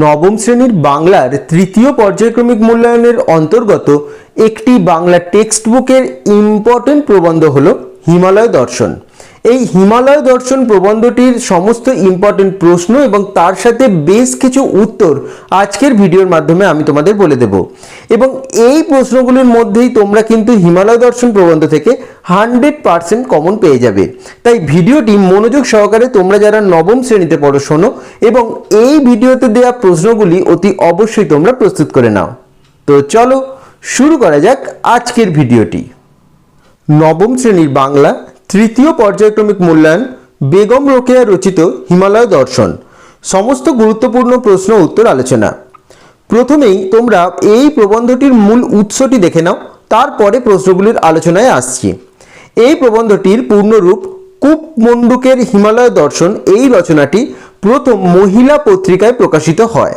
নবম শ্রেণির বাংলার তৃতীয় পর্যায়ক্রমিক মূল্যায়নের অন্তর্গত একটি বাংলা টেক্সট বুকের ইম্পর্টেন্ট প্রবন্ধ হল হিমালয় দর্শন। এই হিমালয় দর্শন প্রবন্ধটির সমস্ত ইম্পর্টেন্ট প্রশ্ন এবং তার সাথে বেশ কিছু উত্তর আজকের ভিডিওর মাধ্যমে আমি তোমাদের বলে দেব। এবং এই প্রশ্নগুলির মধ্যেই তোমরা কিন্তু হিমালয় দর্শন প্রবন্ধ থেকে হান্ড্রেড পার্সেন্ট কমন পেয়ে যাবে। তাই ভিডিওটি মনোযোগ সহকারে তোমরা যারা নবম শ্রেণীতে পড়ো শোনো এবং এই ভিডিওতে দেওয়া প্রশ্নগুলি অতি অবশ্যই তোমরা প্রস্তুত করে নাও। তো চলো শুরু করা যাক আজকের ভিডিওটি। নবম শ্রেণির বাংলা তৃতীয় পর্যায়ক্রমিক মূল্যায়ন, বেগম রোকেয়া রচিত হিমালয় দর্শন। সমস্ত গুরুত্বপূর্ণ প্রশ্ন উত্তর আলোচনা। প্রথমেই তোমরা এই প্রবন্ধটির মূল উৎসটি দেখে নাও, তারপরে প্রশ্নগুলির আলোচনায় আসছি। এই প্রবন্ধটির পূর্ণরূপ কূপ মন্ডুকের হিমালয় দর্শন এই রচনাটি প্রথম মহিলা পত্রিকায় প্রকাশিত হয়।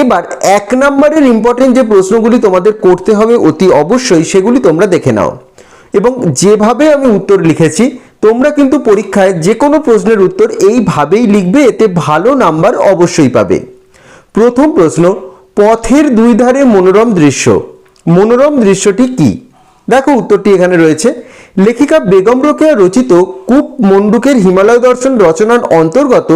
এবার এক নম্বরের ইম্পর্টেন্ট যে প্রশ্নগুলি তোমাদের করতে হবে অতি অবশ্যই সেগুলি তোমরা দেখে নাও। এবং যেভাবে আমি উত্তর লিখেছি, তোমরা কিন্তু পরীক্ষায় যে কোনো প্রশ্নের উত্তর এইভাবেই লিখবে, এতে ভালো নাম্বার অবশ্যই পাবে। প্রথম প্রশ্ন, পথের দুই ধারে মনোরম দৃশ্য। মনোরম দৃশ্যটি কি? দেখো উত্তরটি এখানে রয়েছে। লেখিকা বেগম রোকেয়া রচিত কূপ মন্ডুকের হিমালয় দর্শন রচনার অন্তর্গত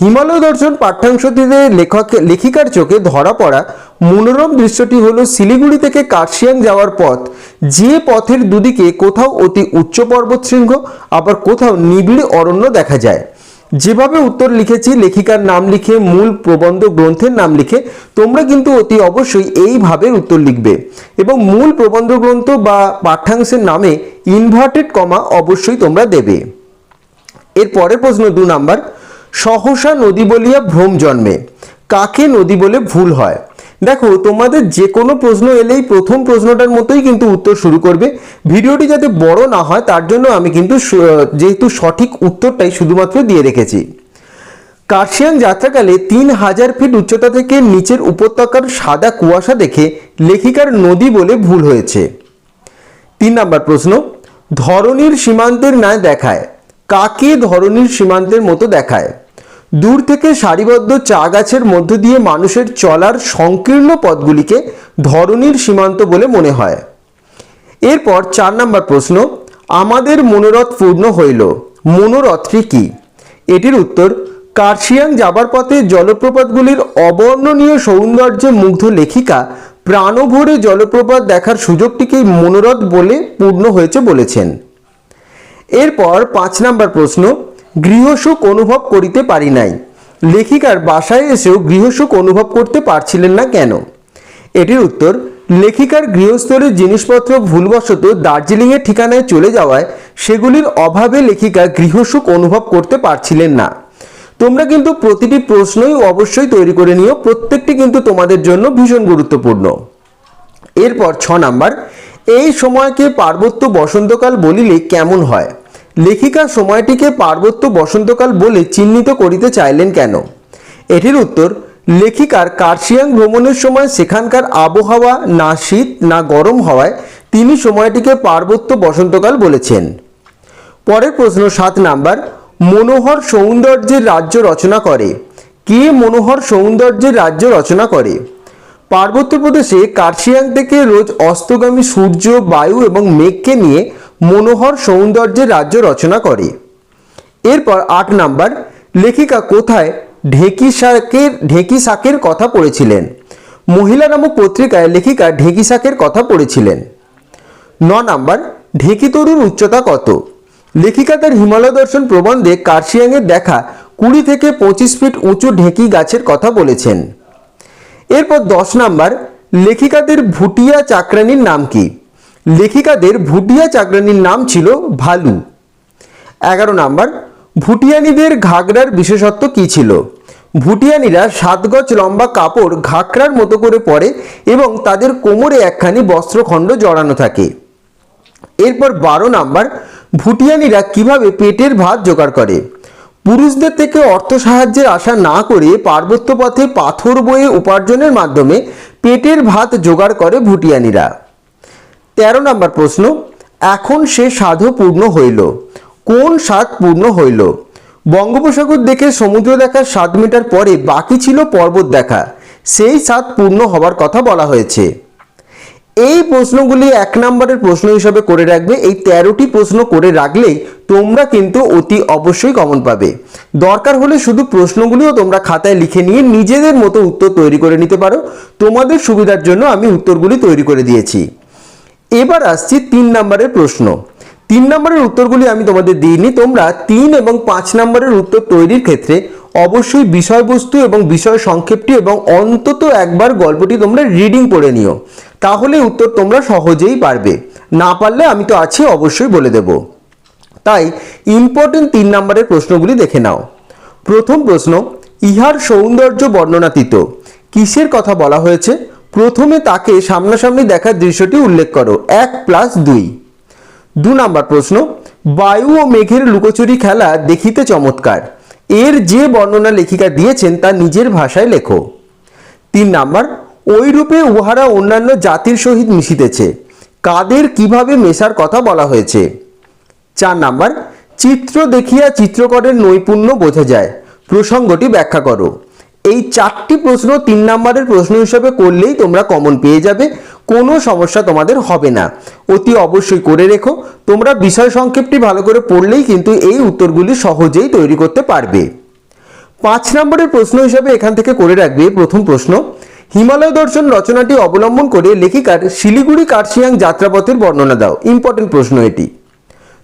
হিমালয় দর্শন পাঠ্যাংশটিতে লেখক, লেখিকার চোখে ধরা পড়া মনোরম দৃশ্যটি হলো শিলিগুড়ি থেকে কার্শিয়াং যাওয়ার পথ। যে পথের দুদিকে কোথাও অতি উচ্চ পর্বত শৃঙ্গ, আবার কোথাও নিবিড় অরণ্য দেখা যায়। যেভাবে উত্তর লিখেছি, লেখিকার নাম লিখে, মূল প্রবন্ধ গ্রন্থের নাম লিখে, তোমরা কিন্তু অতি অবশ্যই এইভাবে উত্তর লিখবে। এবং মূল প্রবন্ধ গ্রন্থ বা পাঠ্যাংশের নামে ইনভার্টেড কমা অবশ্যই তোমরা দেবে। এর পরের প্রশ্ন দু নাম্বার, সহসা নদী বলিয়া ভ্রম জন্মে। কাকে নদী বলে ভুল হয়? দেখো, তোমাদের যে কোনো প্রশ্ন এলেই প্রথম প্রশ্নটার মতোই কিন্তু উত্তর শুরু করবে। ভিডিওটি যাতে বড় না হয়, তার জন্য আমি কিন্তু যেহেতু সঠিক উত্তরটাই শুধুমাত্র দিয়ে রেখেছি। কার্শিয়ান যাত্রাকালে তিন হাজার ফিট উচ্চতা থেকে নিচের উপত্যকার সাদা কুয়াশা দেখে লেখিকার নদী বলে ভুল হয়েছে। তিন নম্বর প্রশ্ন ধরনীর সীমান্তের ন্যায় দেখায়। কাকে ধরনীর সীমান্তের মতো দেখায়? দূর থেকে সারিবদ্ধ চা গাছের মধ্য দিয়ে মানুষের চলার সংকীর্ণ পথগুলিকে ধরনীর সীমান্ত বলে মনে হয়। এরপর চার নম্বর প্রশ্ন, আমাদের মনোরথ পূর্ণ হইল। মনোরথটি কি? এটির উত্তর, কার্শিয়াং যাবার পথে জলপ্রপাতগুলির অবর্ণনীয় সৌন্দর্যে মুগ্ধ লেখিকা প্রাণভরে জলপ্রপাত দেখার সুযোগটিকেই মনোরথ বলে পূর্ণ হয়েছে বলেছেন। এরপর পাঁচ নাম্বার প্রশ্ন গৃহসুখ অনুভব করিতে পারি নাই। লেখিকার বাসায় এসেও গৃহসুখ অনুভব করতে পারছিলেন না কেন? এটির উত্তর, লেখিকার গৃহস্থলের জিনিসপত্র ভুলবশত দার্জিলিংয়ের ঠিকানায় চলে যাওয়ায় সেগুলির অভাবে লেখিকা গৃহসুখ অনুভব করতে পারছিলেন না। তোমরা কিন্তু প্রতিটি প্রশ্নই অবশ্যই তৈরি করে নিও, প্রত্যেকটি কিন্তু তোমাদের জন্য ভীষণ গুরুত্বপূর্ণ। এরপর ছ নাম্বার, এই সময়কে পার্বত্য বসন্তকাল বলিলে কেমন হয়? লেখিকা সময়টিকে পার্বত্য বসন্তকাল বলে চিহ্নিত করিতে চাইলেন কেন? এটির উত্তর, লেখিকার কার্শিয়াং ভ্রমণের সময় সেখানকার আবহাওয়া না শীত না গরম হওয়ায় তিনি সময়টিকে পার্বত্য বসন্তকাল বলেছেন। পরের প্রশ্ন সাত নাম্বার, মনোহর সৌন্দর্যের রাজ্য রচনা করে। কে মনোহর সৌন্দর্যের রাজ্য রচনা করে? পার্বত্য প্রদেশে কার্শিয়াং থেকে রোজ অস্তগামী সূর্য, বায়ু এবং মেঘকে নিয়ে মনোহর সৌন্দর্যের রাজ্য রচনা করে। এরপর আট নাম্বার, লেখিকা কোথায়? ঢেকি শাকের ঢেকি শাকের কথা পড়েছিলেন। মহিলা নামক পত্রিকায় লেখিকা ঢেকি শাকের কথা পড়েছিলেন। ন নাম্বার, ঢেকি তরুর উচ্চতা কত? লেখিকা তার হিমালয় দর্শন প্রবন্ধে কার্শিয়াংয়ের দেখা কুড়ি থেকে পঁচিশ ফিট উঁচু ঢেকি গাছের কথা বলেছেন। এরপর দশ নাম্বার, লেখিকাদের ভুটিয়া চাকরানির নাম কি? লেখিকাদের ভুটিয়া চাকরানির নাম ছিল ভালু। এগারো নাম্বার, ভুটিয়ানিদের ঘাগরার বিশেষত্ব কি ছিল? ভুটিয়ানিরা সাত গজ লম্বা কাপড় ঘাকরার মতো করে পরে এবং তাদের কোমরে একখানি বস্ত্রখণ্ড জড়ানো থাকে। এরপর বারো নাম্বার, ভুটিয়ানিরা কীভাবে পেটের ভাত জোগাড় করে? পুরুষদের থেকে অর্থ সাহায্যের আশা না করে পার্বত্য পথে পাথর বয়ে উপার্জনের মাধ্যমে পেটের ভাত জোগাড় করে ভুটিয়ানিরা। তেরো নম্বর প্রশ্ন, এখন সে সাধু পূর্ণ হইল। কোন স্বাদ পূর্ণ হইল? বঙ্গোপসাগর দেখে সমুদ্র দেখার সাত মিটার পরে বাকি ছিল পর্বত দেখা। সেই স্বাদ পূর্ণ হবার কথা বলা হয়েছে। এই প্রশ্নগুলি এক নম্বরের প্রশ্ন হিসাবে করে রাখবে। এই তেরোটি প্রশ্ন করে রাখলেই তোমরা কিন্তু অতি অবশ্যই কমন পাবে। দরকার হলে শুধু প্রশ্নগুলিও তোমরা খাতায় লিখে নিয়ে নিজেদের মতো উত্তর তৈরি করে নিতে পারো। তোমাদের সুবিধার জন্য আমি উত্তরগুলি তৈরি করে দিয়েছি। এবার আসছি তিন নম্বরের প্রশ্ন। তিন নম্বরের উত্তরগুলি আমি তোমাদের দিইনি, তোমরা তিন এবং পাঁচ নম্বরের উত্তর তৈরির ক্ষেত্রে অবশ্যই বিষয়বস্তু এবং বিষয় সংক্ষেপটি এবং অন্তত একবার গল্পটি তোমরা রিডিং পড়ে নিও। তাহলে উত্তর তোমরা সহজেই পারবে। না পারলে আমি তো আছি, অবশ্যই বলে দেব। তাই ইম্পর্টেন্ট তিন নম্বরের প্রশ্নগুলি দেখে নাও। প্রথম প্রশ্ন, ইহার সৌন্দর্য বর্ণনাতীত। কিসের কথা বলা হয়েছে? প্রথমে তাকে সামনাসামনি দেখার দৃশ্যটি উল্লেখ করো, এক প্লাস দুই। দু নম্বর প্রশ্ন, বায়ু ও মেঘের লুকোচুরি খেলা দেখিতে চমৎকার। এর যে বর্ণনা লেখিকা দিয়েছেন তা নিজের ভাষায় লেখো। তিন নাম্বার ওই রূপে উহারা অন্যান্য জাতির সহিত মিশিতেছে। কাদের কীভাবে মেশার কথা বলা হয়েছে? চার নাম্বার, চিত্র দেখিয়া চিত্রকরের নৈপুণ্য বোঝা যায়। প্রসঙ্গটি ব্যাখ্যা করো। এই চারটি প্রশ্ন তিন নাম্বারের প্রশ্ন হিসেবে করলেই তোমরা কমন পেয়ে যাবে। কোনো সমস্যা তোমাদের হবে না। অতি অবশ্যই করে রেখো। তোমরা বিষয় সংক্ষেপটি ভালো করে পড়লেই কিন্তু এই উত্তরগুলি সহজেই তৈরি করতে পারবে। পাঁচ নম্বরের প্রশ্ন হিসাবে এখান থেকে করে রাখবে প্রথম প্রশ্ন। হিমালয় দর্শন রচনাটি অবলম্বন করে লেখিকার শিলিগুড়ি কার্শিয়াং যাত্রাপথের বর্ণনা দাও। ইম্পর্টেন্ট প্রশ্ন এটি।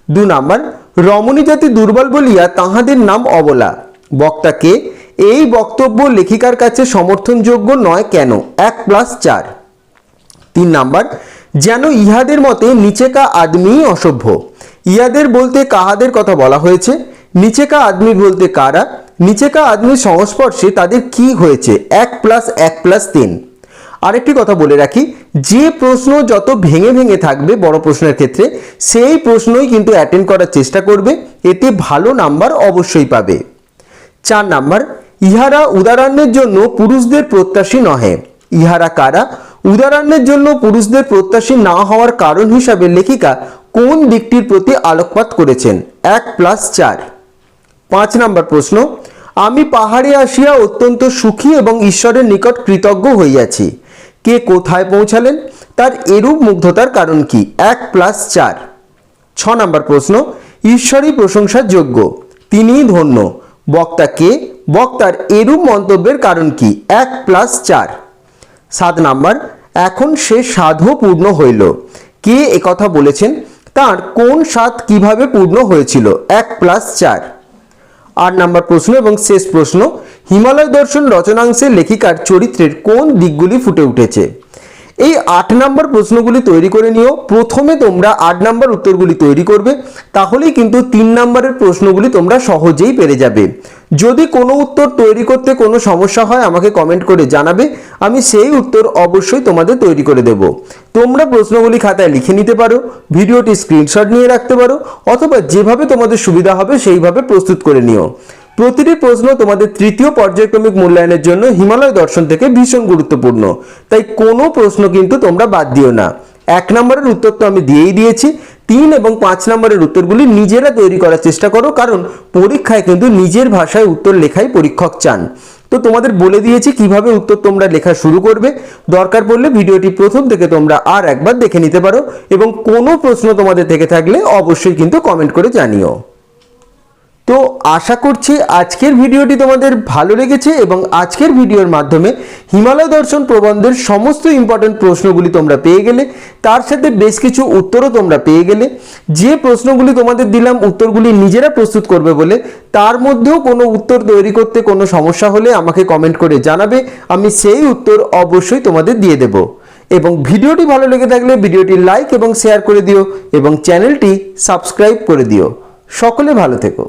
দু নাম্বার, রমণী জাতি দুর্বল বলিয়া তাহাদের নাম অবলা। বক্তাকে এই বক্তব্য লেখিকার কাছে সমর্থনযোগ্য নয় কেন? এক প্লাস চার। তিন নাম্বার, যেন ইহাদের মতে নিচেকা আদমি অসভ্য। ইহাদের বলতে কাহাদের কথা বলা হয়েছে? নিচেকা আদমি বলতে কারা? নিচেকা আদমির সংস্পর্শে তাদের কি হয়েছে? এক প্লাস এক প্লাস তিন। আরেকটি কথা বলে রাখি, যে প্রশ্ন যত ভেঙে ভেঙে থাকবে বড় প্রশ্নের ক্ষেত্রে, সেই প্রশ্নই কিন্তু অ্যাটেন্ড করার চেষ্টা করবে, এতে ভালো নাম্বার অবশ্যই পাবে। চার নাম্বার ইহারা উদাহরণের জন্য পুরুষদের প্রত্যাশী নহে। ইহারা কারা? উদাহরণের জন্য পুরুষদের প্রত্যাশী না হওয়ার কারণ হিসাবে লেখিকা কোন দিকটির প্রতি আলোকপাত করেছেন? এক প্লাস চার। পাঁচ নম্বর প্রশ্ন, আমি পাহাড়ে আসিয়া অত্যন্ত সুখী এবং ঈশ্বরের নিকট কৃতজ্ঞ হইয়াছি। কে কোথায় পৌঁছালেন? তার এরূপ মুগ্ধতার কারণ কি? এক প্লাস চার। ছ নম্বর প্রশ্ন, ঈশ্বরই প্রশংসার যোগ্য। তিনিই ধন্য। বক্তা কে? বক্তার এরূপ মন্তব্যের কারণ কি? এক প্লাস চার। সাত নাম্বার, এখন সে সাধও পূর্ণ হইল। কে একথা বলেছেন? তার কোন সাধ কীভাবে পূর্ণ হয়েছিল? এক প্লাস চার। আট নাম্বার প্রশ্ন এবং শেষ প্রশ্ন, হিমালয় দর্শন রচনাংশের লেখিকার চরিত্রের কোন দিকগুলি ফুটে উঠেছে? এই আট নাম্বার প্রশ্নগুলি তৈরি করে নিও। প্রথমে তোমরা আট নাম্বার উত্তরগুলি তৈরি করবে, তাহলেই কিন্তু তিন নাম্বারের প্রশ্নগুলি তোমরা সহজেই পেরে যাবে। যদি কোনো উত্তর তৈরি করতে কোনো সমস্যা হয়, আমাকে কমেন্ট করে জানাবে, আমি সেই উত্তর অবশ্যই তোমাদের তৈরি করে দেব। তোমরা প্রশ্নগুলি খাতায় লিখে নিতে পারো, ভিডিওটি স্ক্রিনশট নিয়ে রাখতে পারো, অথবা যেভাবে তোমাদের সুবিধা হবে সেইভাবে প্রস্তুত করে নিও। প্রতিটি প্রশ্ন তোমাদের তৃতীয় পর্যায়ক্রমিক মূল্যায়নের জন্য হিমালয় দর্শন থেকে ভীষণ গুরুত্বপূর্ণ। তাই কোনো প্রশ্ন কিন্তু তোমরা বাদ দিও না। এক নম্বরের উত্তর তো আমি দিয়েই দিয়েছি। তিন এবং পাঁচ নম্বরের উত্তরগুলি নিজেরা তৈরি করার চেষ্টা করো, কারণ পরীক্ষায় কিন্তু নিজের ভাষায় উত্তর লেখাই পরীক্ষক চান। তো তোমাদের বলে দিয়েছি কীভাবে উত্তর তোমরা লেখা শুরু করবে। দরকার পড়লে ভিডিওটি প্রথম থেকে তোমরা আর একবার দেখে নিতে পারো এবং কোনো প্রশ্ন তোমাদের থেকে থাকলে অবশ্যই কিন্তু কমেন্ট করে জানিও। তো আশা করছি আজকের ভিডিওটি তোমাদের ভালো লেগেছে এবং আজকের ভিডিওর মাধ্যমে হিমালয় দর্শন প্রবন্ধের সমস্ত ইম্পর্টেন্ট প্রশ্নগুলি তোমরা পেয়ে গেলে, তার সাথে বেশ কিছু উত্তরও তোমরা পেয়ে গেলে। যে প্রশ্নগুলি তোমাদের দিলাম, উত্তরগুলি নিজেরা প্রস্তুত করবে বলে, তার মধ্যেও কোনো উত্তর তৈরি করতে কোনো সমস্যা হলে আমাকে কমেন্ট করে জানাবে, আমি সেই উত্তর অবশ্যই তোমাদের দিয়ে দেব। এবং ভিডিওটি ভালো লেগে থাকলে ভিডিওটি লাইক এবং শেয়ার করে দিও এবং চ্যানেলটি সাবস্ক্রাইব করে দিও। সকলে ভালো থেকো।